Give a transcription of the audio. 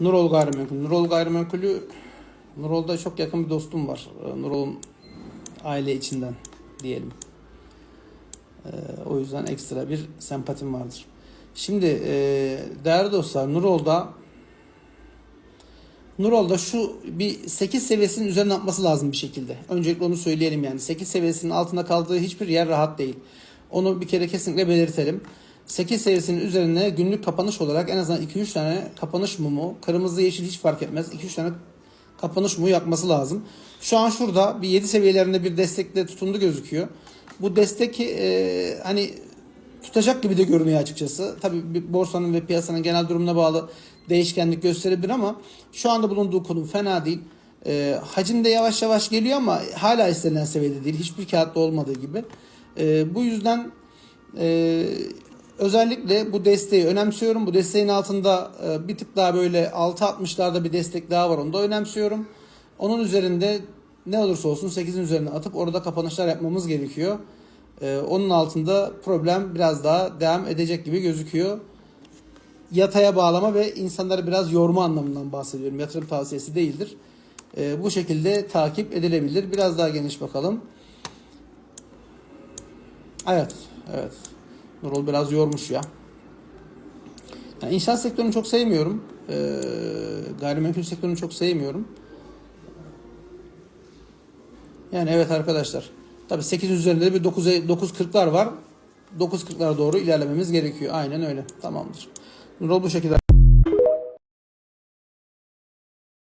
Nurol Gayrimenkul. Nurol Gayrimenkul'ü Nurol'da çok yakın bir dostum var. Ee, Nurol'un aile içinden diyelim. Ee, o yüzden ekstra bir sempatim vardır. Şimdi e, değerli dostlar Nurol'da Nurol'da şu bir 8 seviyesinin üzerine atması lazım bir şekilde. Öncelikle onu söyleyelim yani. 8 seviyesinin altında kaldığı hiçbir yer rahat değil. Onu bir kere kesinlikle belirtelim. 8 seviyesinin üzerine günlük kapanış olarak en azından 2-3 tane kapanış mumu, kırmızı yeşil hiç fark etmez. 2-3 tane kapanış mumu yakması lazım. Şu an şurada bir 7 seviyelerinde bir destekle tutundu gözüküyor. Bu destek e, hani tutacak gibi de görünüyor açıkçası. Tabii borsanın ve piyasanın genel durumuna bağlı değişkenlik gösterebilir ama şu anda bulunduğu konum fena değil. E, hacim de yavaş yavaş geliyor ama hala istenilen seviyede değil. Hiçbir kağıtta olmadığı gibi. E, bu yüzden e, özellikle bu desteği önemsiyorum. Bu desteğin altında e, bir tık daha böyle 6.60'larda bir destek daha var. Onu da önemsiyorum. Onun üzerinde ne olursa olsun 8'in üzerine atıp orada kapanışlar yapmamız gerekiyor. Ee, onun altında problem biraz daha devam edecek gibi gözüküyor. Yataya bağlama ve insanları biraz yorma anlamından bahsediyorum. Yatırım tavsiyesi değildir. Ee, bu şekilde takip edilebilir. Biraz daha geniş bakalım. Evet, evet. Nurul biraz yormuş ya. Yani inşaat sektörünü çok sevmiyorum. Ee, gayrimenkul sektörünü çok sevmiyorum. Yani evet arkadaşlar. Tabii 8 üzerinde de bir 9 9.40'lar var. 9.40'lara doğru ilerlememiz gerekiyor. Aynen öyle. Tamamdır. Nurul bu şekilde